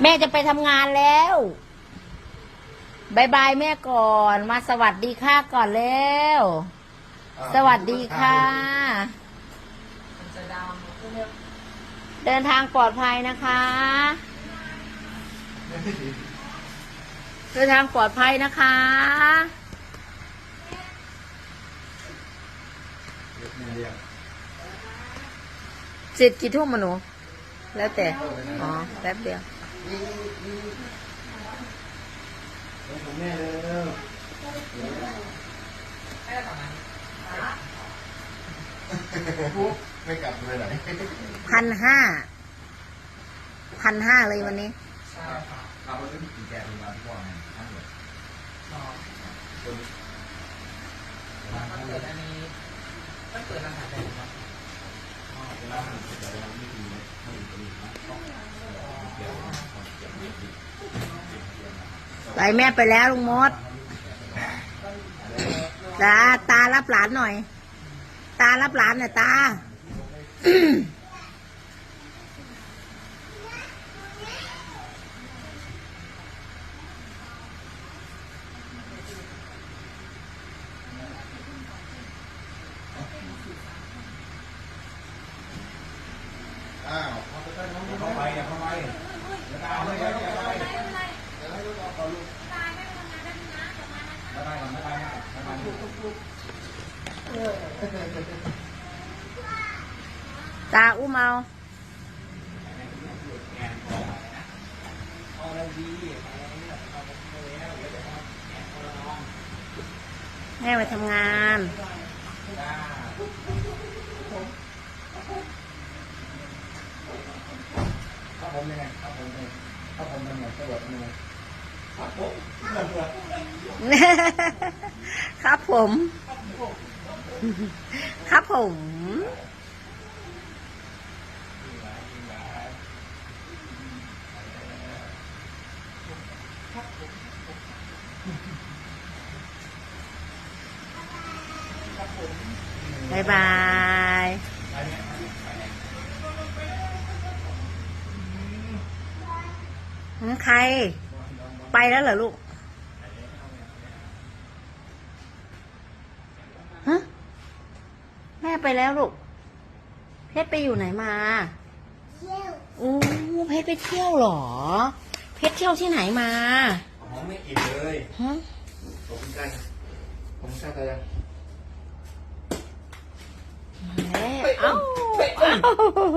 แม่จะไปทำงานแล้วบายบายแม่ก่อน มาสวัสดีค่ะก่อนแล้ว สวัสดีค่ะ เดินทางปลอดภัยนะคะ เดินทางปลอดภัยนะคะ เสร็จกี่ทุ่มมาหนู แล้วแต่ อ๋อ แป๊บเดียวแม่เร็วไม่กลับเลยไหนพันห้า พันห้าเลยวันนี้ขับรถไปกี่แกนมาทุกวันทั้งหมดมันเกิดอันนี้มันเกิดอาหาร ไปแม่ไปแล้วลุงมดตาตารับหลานหน่อย ตารับหลานหน่อยตาอ้าว ตาอุ้มเอาเอาอะไรดีเอาอะไรเนี่ยเอาไปแล้วเดี๋ยวจะเอาแกะคนละน้องแม่ไปทำงานจ้าครับผมยังไงครับผมยังไงครับผมยังไงตำรวจยังไงครับผมตำรวจ ครับผม ครับผมบายบายใคร ไปแล้วเหรอลูก ฮะ แม่ ไปแล้วลูก เพชรไปอยู่ไหนมาเที่ยวอู้เพชรไปเที่ยวเหรอ เพชรเที่ยวที่ไหนมาของไม่อิ่มเลยฮะผมใกล้ผมใกล้ตายยังเอ้าเอ้า